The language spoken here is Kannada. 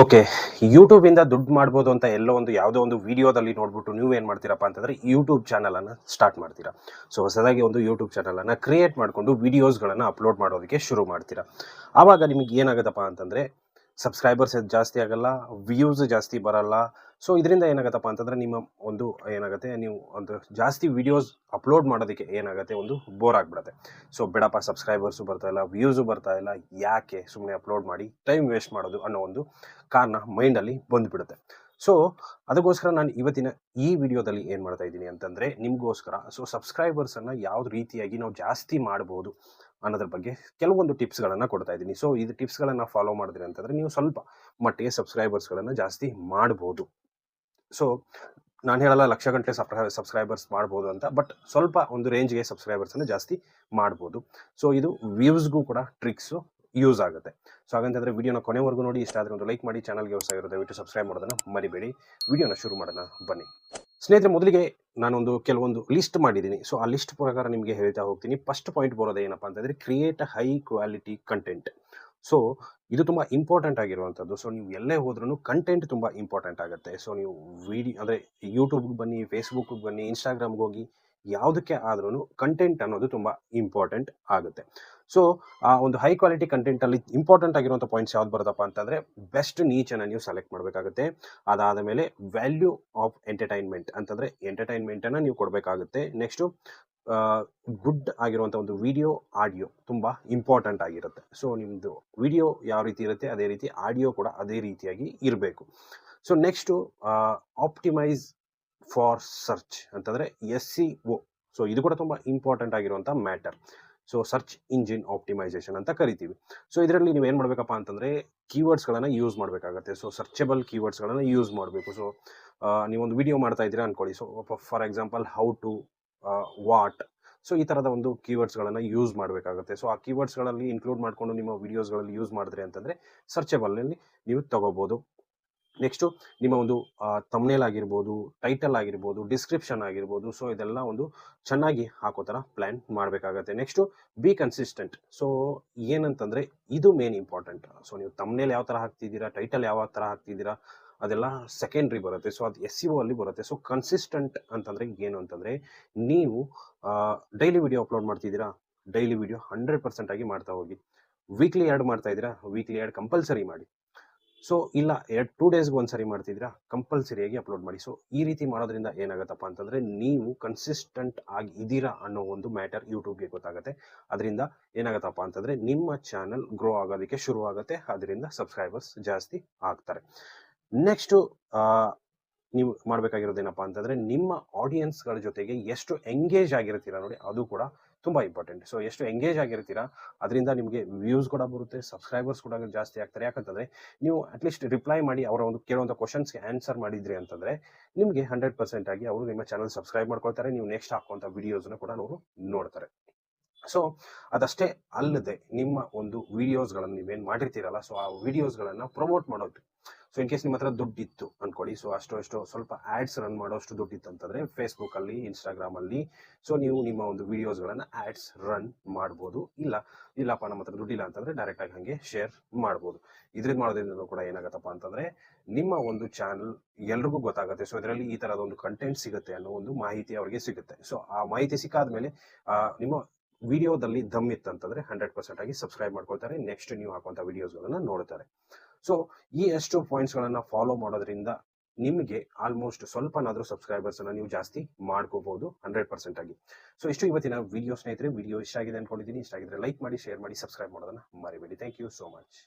ಓಕೆ ಯೂಟ್ಯೂಬಿಂದ ದುಡ್ಡು ಮಾಡ್ಬೋದು ಅಂತ ಎಲ್ಲೋ ಒಂದು ಯಾವುದೋ ಒಂದು ವಿಡಿಯೋದಲ್ಲಿ ನೋಡ್ಬಿಟ್ಟು ನೀವು ಏನು ಮಾಡ್ತೀರಪ್ಪ ಅಂತಂದರೆ ಯೂಟ್ಯೂಬ್ ಚಾನಲನ್ನು ಸ್ಟಾರ್ಟ್ ಮಾಡ್ತೀರಾ. ಸೊ ಹೊಸದಾಗಿ ಒಂದು ಯೂಟ್ಯೂಬ್ ಚಾನಲನ್ನು ಕ್ರಿಯೇಟ್ ಮಾಡಿಕೊಂಡು ವೀಡಿಯೋಸ್ಗಳನ್ನು ಅಪ್ಲೋಡ್ ಮಾಡೋದಕ್ಕೆ ಶುರು ಮಾಡ್ತೀರಾ. ಆವಾಗ ನಿಮಗೆ ಏನಾಗುತ್ತಪ್ಪ ಅಂತಂದರೆ ಸಬ್ಸ್ಕ್ರೈಬರ್ಸ್ ಜಾಸ್ತಿ ಆಗಲ್ಲ ವ್ಯೂಸ್ ಜಾಸ್ತಿ ಬರಲ್ಲ. ಸೊ ಇದರಿಂದ ಏನಾಗತ್ತಪ್ಪ ಅಂತಂದರೆ ನಿಮ್ಮ ಒಂದು ಏನಾಗುತ್ತೆ, ನೀವು ಒಂದು ಜಾಸ್ತಿ ವಿಡಿಯೋಸ್ ಅಪ್ಲೋಡ್ ಮಾಡೋದಕ್ಕೆ ಏನಾಗುತ್ತೆ, ಒಂದು ಬೋರ್ ಆಗಿಬಿಡುತ್ತೆ. ಸೊ ಬೇಡಪ್ಪ ಸಬ್ಸ್ಕ್ರೈಬರ್ಸು ಬರ್ತಾ ಇಲ್ಲ ವ್ಯೂಸು ಬರ್ತಾ ಇಲ್ಲ, ಯಾಕೆ ಸುಮ್ಮನೆ ಅಪ್ಲೋಡ್ ಮಾಡಿ ಟೈಮ್ ವೇಸ್ಟ್ ಮಾಡೋದು ಅನ್ನೋ ಒಂದು ಕಾರಣ ಮೈಂಡಲ್ಲಿ ಬಂದುಬಿಡುತ್ತೆ. ಸೊ ಅದಕ್ಕೋಸ್ಕರ ನಾನು ಇವತ್ತಿನ ಈ ವಿಡಿಯೋದಲ್ಲಿ ಏನು ಮಾಡ್ತಾ ಇದ್ದೀನಿ ಅಂತಂದರೆ, ನಿಮಗೋಸ್ಕರ ಸೊ ಸಬ್ಸ್ಕ್ರೈಬರ್ಸನ್ನು ಯಾವ ರೀತಿಯಾಗಿ ನಾವು ಜಾಸ್ತಿ ಮಾಡ್ಬೋದು ಅನ್ನೋದ್ರ ಬಗ್ಗೆ ಕೆಲವೊಂದು ಟಿಪ್ಸ್ಗಳನ್ನು ಕೊಡ್ತಾ ಇದ್ದೀನಿ. ಸೊ ಇದು ಟಿಪ್ಸ್ಗಳನ್ನು ಫಾಲೋ ಮಾಡಿದ್ರಿ ಅಂತಂದರೆ ನೀವು ಸ್ವಲ್ಪ ಮಟ್ಟಿಗೆ ಸಬ್ಸ್ಕ್ರೈಬರ್ಸ್ಗಳನ್ನು ಜಾಸ್ತಿ ಮಾಡ್ಬೋದು. ಸೊ ನಾನು ಹೇಳಲ್ಲ ಲಕ್ಷ ಗಂಟೆ ಸಬ್ಸ್ಕ್ರೈಬರ್ಸ್ ಮಾಡ್ಬೋದು ಅಂತ ಬಟ್ ಸ್ವಲ್ಪ ಒಂದು ರೇಂಜ್ಗೆ ಸಬ್ಸ್ಕ್ರೈಬರ್ಸನ್ನು ಜಾಸ್ತಿ ಮಾಡ್ಬೋದು. ಸೊ ಇದು ವ್ಯೂಸ್ಗೂ ಕೂಡ ಟ್ರಿಕ್ಸು ಯೂಸ್ ಆಗುತ್ತೆ. ಸೊ ಹಾಗಂತಂದರೆ ವಿಡಿಯೋನ ಕೊನೆವರೆಗೂ ನೋಡಿ, ಇಷ್ಟ ಆದರೆ ಒಂದು ಲೈಕ್ ಮಾಡಿ ಚಾನಲ್ಗೆ ಹೊಸ ಇರೋ ದಯವಿಟ್ಟು ಸಬ್ಸ್ಕ್ರೈಬ್ ಮಾಡೋದನ್ನು ಮರಿಬೇಡಿ. ವಿಡಿಯೋನ ಶುರು ಮಾಡೋಣ ಬನ್ನಿ. ಸ್ನೇಹಿತರೆ, ಮೊದಲಿಗೆ ನಾನೊಂದು ಕೆಲವೊಂದು ಲಿಸ್ಟ್ ಮಾಡಿದ್ದೀನಿ. ಸೊ ಆ ಲಿಸ್ಟ್ ಪ್ರಕಾರ ನಿಮಗೆ ಹೇಳ್ತಾ ಹೋಗ್ತೀನಿ. ಫಸ್ಟ್ ಪಾಯಿಂಟ್ ಬರೋದು ಏನಪ್ಪ ಅಂತಂದರೆ create high quality content so ಇದು ತುಂಬ ಇಂಪಾರ್ಟೆಂಟ್ ಆಗಿರುವಂಥದ್ದು. ಸೊ ನೀವು ಎಲ್ಲೇ ಹೋದ್ರೂ ಕಂಟೆಂಟ್ ತುಂಬ ಇಂಪಾರ್ಟೆಂಟ್ ಆಗುತ್ತೆ. ಸೊ ನೀವು ವಿಡಿಯೋ ಅಂದರೆ ಯೂಟ್ಯೂಬ್ಗೆ ಬನ್ನಿ ಫೇಸ್ಬುಕ್ಗೆ ಬನ್ನಿ ಇನ್ಸ್ಟಾಗ್ರಾಮ್ಗೆ ಹೋಗಿ ಯಾವುದಕ್ಕೆ ಆದ್ರೂ ಕಂಟೆಂಟ್ ಅನ್ನೋದು ತುಂಬ ಇಂಪಾರ್ಟೆಂಟ್ ಆಗುತ್ತೆ. ಸೊ ಆ ಒಂದು ಹೈ ಕ್ವಾಲಿಟಿ ಕಂಟೆಂಟಲ್ಲಿ ಇಂಪಾರ್ಟೆಂಟ್ ಆಗಿರುವಂಥ ಪಾಯಿಂಟ್ಸ್ ಯಾವ್ದು ಬರುತ್ತಪ್ಪ ಅಂತಂದರೆ ಬೆಸ್ಟ್ ನೀಚನ್ನು ನೀವು ಸೆಲೆಕ್ಟ್ ಮಾಡಬೇಕಾಗುತ್ತೆ. ಅದಾದ ಮೇಲೆ ವ್ಯಾಲ್ಯೂ ಆಫ್ ಎಂಟರ್ಟೈನ್ಮೆಂಟ್ ಅಂತಂದರೆ ಎಂಟರ್ಟೈನ್ಮೆಂಟನ್ನು ನೀವು ಕೊಡಬೇಕಾಗುತ್ತೆ. ನೆಕ್ಸ್ಟು ಗುಡ್ ಆಗಿರುವಂಥ ಒಂದು ವಿಡಿಯೋ ಆಡಿಯೋ ತುಂಬ ಇಂಪಾರ್ಟೆಂಟ್ ಆಗಿರುತ್ತೆ. ಸೊ ನಿಮ್ಮದು ವಿಡಿಯೋ ಯಾವ ರೀತಿ ಇರುತ್ತೆ, ಅದೇ ರೀತಿ ಆಡಿಯೋ ಕೂಡ ಅದೇ ರೀತಿಯಾಗಿ ಇರಬೇಕು. So next optimise for search ಅಂತಂದರೆ ಎಸ್ ಸಿ ಒ ಸೊ ಇದು ಕೂಡ ತುಂಬ ಇಂಪಾರ್ಟೆಂಟ್ ಆಗಿರುವಂಥ matter so search engine optimisation ಅಂತ ಕರಿತೀವಿ. ಸೊ ಇದರಲ್ಲಿ ನೀವು ಏನು ಮಾಡಬೇಕಪ್ಪ ಅಂತಂದರೆ ಕೀವರ್ಡ್ಸ್ಗಳನ್ನು ಯೂಸ್ ಮಾಡಬೇಕಾಗತ್ತೆ. ಸೊ ಸರ್ಚಬಲ್ ಕೀವರ್ಡ್ಸ್ಗಳನ್ನು ಯೂಸ್ ಮಾಡಬೇಕು. ಸೊ ನೀವೊಂದು ವಿಡಿಯೋ ಮಾಡ್ತಾ ಇದ್ದೀರಾ ಅಂದ್ಕೊಳ್ಳಿ so for example how to what so ಈ ಥರದ ಒಂದು ಕೀವರ್ಡ್ಸ್ಗಳನ್ನು ಯೂಸ್ ಮಾಡಬೇಕಾಗುತ್ತೆ. ಸೊ ಆ ಕೀವರ್ಡ್ಸ್ಗಳಲ್ಲಿ ಇನ್ಕ್ಲೂಡ್ ಮಾಡಿಕೊಂಡು ನಿಮ್ಮ ವಿಡಿಯೋಸ್ಗಳಲ್ಲಿ ಯೂಸ್ ಮಾಡಿದ್ರೆ ಅಂತಂದರೆ ಸರ್ಚಬಲ್ನಲ್ಲಿ ನೀವು ತಗೋಬೋದು. ನೆಕ್ಸ್ಟು ನಿಮ್ಮ ಒಂದು ತಮ್ನೇಲ್ ಆಗಿರ್ಬೋದು ಟೈಟಲ್ ಆಗಿರ್ಬೋದು ಡಿಸ್ಕ್ರಿಪ್ಷನ್ ಆಗಿರ್ಬೋದು ಸೊ ಇದೆಲ್ಲ ಒಂದು ಚೆನ್ನಾಗಿ ಹಾಕೋ ಥರ ಪ್ಲ್ಯಾನ್ ಮಾಡಬೇಕಾಗತ್ತೆ. ನೆಕ್ಸ್ಟು ಬಿ ಕನ್ಸಿಸ್ಟೆಂಟ್ ಸೊ ಏನಂತಂದರೆ ಇದು ಮೇನ್ ಇಂಪಾರ್ಟೆಂಟ್ ಸೊ ನೀವು ತಮ್ನೇಲ್ ಯಾವ ಥರ ಹಾಕ್ತಿದ್ದೀರಾ ಟೈಟಲ್ ಯಾವ ಥರ ಹಾಕ್ತಿದ್ದೀರಾ, ಅದೆಲ್ಲ ಸೆಕೆಂಡ್ರಿ ಬರುತ್ತೆ. ಸೊ ಅದು ಎಸ್ ಸಿ ಒ ಅಲ್ಲಿ ಬರುತ್ತೆ. ಸೊ ಕನ್ಸಿಸ್ಟೆಂಟ್ ಅಂತಂದರೆ ಏನು ಅಂತಂದರೆ ನೀವು ಡೈಲಿ ವಿಡಿಯೋ ಅಪ್ಲೋಡ್ ಮಾಡ್ತಿದ್ದೀರಾ ಡೈಲಿ ವಿಡಿಯೋ ಹಂಡ್ರೆಡ್ ಪರ್ಸೆಂಟಾಗಿ ಮಾಡ್ತಾ ಹೋಗಿ. ವೀಕ್ಲಿ ಆ್ಯಡ್ ಮಾಡ್ತಾ ಇದ್ದೀರಾ ವೀಕ್ಲಿ ಆ್ಯಡ್ ಕಂಪಲ್ಸರಿ ಮಾಡಿ. ಸೊ ಇಲ್ಲ, ಎರಡು ಟೂ ಡೇಸ್ಗೆ ಒಂದ್ಸರಿ ಸರಿ ಮಾಡ್ತಿದ್ದೀರಾ ಕಂಪಲ್ಸರಿಯಾಗಿ ಅಪ್ಲೋಡ್ ಮಾಡಿ. ಸೊ ಈ ರೀತಿ ಮಾಡೋದ್ರಿಂದ ಏನಾಗುತ್ತಪ್ಪ ಅಂತಂದರೆ, ನೀವು ಕನ್ಸಿಸ್ಟೆಂಟ್ ಆಗಿ ಇದ್ದೀರಾ ಅನ್ನೋ ಒಂದು ಮ್ಯಾಟರ್ ಯೂಟ್ಯೂಬ್ಗೆ ಗೊತ್ತಾಗುತ್ತೆ. ಅದರಿಂದ ಏನಾಗುತ್ತಪ್ಪ ಅಂತಂದರೆ, ನಿಮ್ಮ ಚಾನಲ್ ಗ್ರೋ ಆಗೋದಕ್ಕೆ ಶುರು ಆಗುತ್ತೆ. ಅದರಿಂದ ಸಬ್ಸ್ಕ್ರೈಬರ್ಸ್ ಜಾಸ್ತಿ ಆಗ್ತಾರೆ. ನೆಕ್ಸ್ಟು ನೀವು ಮಾಡಬೇಕಾಗಿರೋದೇನಪ್ಪ ಅಂತಂದರೆ, ನಿಮ್ಮ ಆಡಿಯನ್ಸ್ಗಳ ಜೊತೆಗೆ ಎಷ್ಟು ಎಂಗೇಜ್ ಆಗಿರ್ತೀರಾ ನೋಡಿ, ಅದು ಕೂಡ ತುಂಬ ಇಂಪಾರ್ಟೆಂಟ್ ಸೊ ಎಷ್ಟು ಎಂಗೇಜ್ ಆಗಿರ್ತೀರಾ, ಅದರಿಂದ ನಿಮಗೆ ವ್ಯೂಸ್ ಕೂಡ ಬರುತ್ತೆ ಸಬ್ಸ್ಕ್ರೈಬರ್ಸ್ ಕೂಡ ಜಾಸ್ತಿ ಆಗ್ತಾರೆ. ಯಾಕಂತಂದ್ರೆ, ನೀವು ಅಟ್ಲೀಸ್ಟ್ ರಿಪ್ಲೈ ಮಾಡಿ ಅವರ ಒಂದು ಕೇಳುವಂಥ ಕ್ವಶನ್ಸ್ಗೆ ಆನ್ಸರ್ ಮಾಡಿದ್ರಿ ಅಂತಂದರೆ, ನಿಮಗೆ ಹಂಡ್ರೆಡ್ ಪರ್ಸೆಂಟ್ ಆಗಿ ಅವರು ನಿಮ್ಮ ಚಾನಲ್ ಸಬ್ಸ್ಕ್ರೈಬ್ ಮಾಡ್ಕೊಳ್ತಾರೆ. ನೀವು ನೆಕ್ಸ್ಟ್ ಹಾಕುವಂಥ ವಿಡಿಯೋಸ್ನ ಕೂಡ ಅವರು ನೋಡ್ತಾರೆ. ಸೊ ಅದಷ್ಟೇ ಅಲ್ಲದೆ ನಿಮ್ಮ ಒಂದು ವಿಡಿಯೋಸ್ಗಳನ್ನು ನೀವೇನು ಮಾಡಿರ್ತೀರಲ್ಲ ಸೊ ಆ ವಿಡಿಯೋಸ್ಗಳನ್ನು ಪ್ರಮೋಟ್ ಮಾಡೋದು. ಸೊ ಇನ್ ಕೇಸ್ ನಿಮ್ಮ ಹತ್ರ ದುಡ್ಡಿತ್ತು ಅನ್ಕೊಳ್ಳಿ. ಸೊ ಅಷ್ಟು ಅಷ್ಟು ಸ್ವಲ್ಪ ಆ್ಯಡ್ಸ್ ರನ್ ಮಾಡೋಷ್ಟು ದುಡ್ಡಿತ್ತು ಅಂತಂದರೆ ಫೇಸ್ಬುಕ್ಕಲ್ಲಿ ಇನ್ಸ್ಟಾಗ್ರಾಮಲ್ಲಿ ಸೊ ನೀವು ನಿಮ್ಮ ಒಂದು ವಿಡಿಯೋಸ್ಗಳನ್ನು ಆ್ಯಡ್ಸ್ ರನ್ ಮಾಡ್ಬೋದು. ಇಲ್ಲ, ಇಲ್ಲಪ್ಪ ನಮ್ಮ ಹತ್ರ ದುಡ್ಡಿಲ್ಲ ಅಂತಂದರೆ ಡೈರೆಕ್ಟಾಗಿ ಹಾಗೆ ಶೇರ್ ಮಾಡ್ಬೋದು. ಇದ್ರಿಂದ ಮಾಡೋದ್ರಿಂದ ಕೂಡ ಏನಾಗತ್ತಪ್ಪ ಅಂತಂದರೆ ನಿಮ್ಮ ಒಂದು ಚಾನಲ್ ಎಲ್ರಿಗೂ ಗೊತ್ತಾಗುತ್ತೆ. ಸೊ ಇದರಲ್ಲಿ ಈ ಥರದ ಒಂದು ಕಂಟೆಂಟ್ ಸಿಗುತ್ತೆ ಅನ್ನೋ ಒಂದು ಮಾಹಿತಿ ಅವರಿಗೆ ಸಿಗುತ್ತೆ. ಸೊ ಆ ಮಾಹಿತಿ ಸಿಕ್ಕಾದ ಮೇಲೆ ನಿಮ್ಮ ವಿಡಿಯೋದಲ್ಲಿ ದಮ್ ಇತ್ತಂತಂದ್ರೆ ಹಂಡ್ರೆಡ್ ಪರ್ಸೆಂಟ್ ಆಗಿ ಸಬ್ಸ್ಕ್ರೈಬ್ ಮಾಡ್ಕೊಳ್ತಾರೆ. ನೆಕ್ಸ್ಟ್ ನೀವು ಹಾಕುವಂಥ ವಿಡಿಯೋಸ್ಗಳನ್ನು ನೋಡ್ತಾರೆ. ಸೊ ಈ ಎಷ್ಟು ಪಾಯಿಂಟ್ಸ್ಗಳನ್ನು ಫಾಲೋ ಮಾಡೋದ್ರಿಂದ ನಿಮಗೆ ಆಲ್ಮೋಸ್ಟ್ ಸ್ವಲ್ಪನಾದರೂ ಸಬ್ಸ್ಕ್ರೈಬರ್ಸನ್ನು ನೀವು ಜಾಸ್ತಿ ಮಾಡ್ಕೋಬಹುದು ಹಂಡ್ರೆಡ್ ಪರ್ಸೆಂಟ್ ಆಗಿ. ಸೊ ಇಷ್ಟು ಇವತ್ತಿನ ವಿಡಿಯೋ ಸ್ನೇಹಿತರೆ. ವಿಡಿಯೋ ಇಷ್ಟ ಆಗಿದೆ ಅನ್ಕೊಂಡಿದ್ದೀನಿ. ಇಷ್ಟ ಆಗಿದ್ರೆ ಲೈಕ್ ಮಾಡಿ ಶೇರ್ ಮಾಡಿ ಸಬ್ಸ್ಕ್ರೈಬ್ ಮಾಡೋದನ್ನ ಮರಿಬೇಡಿ. Thank you so much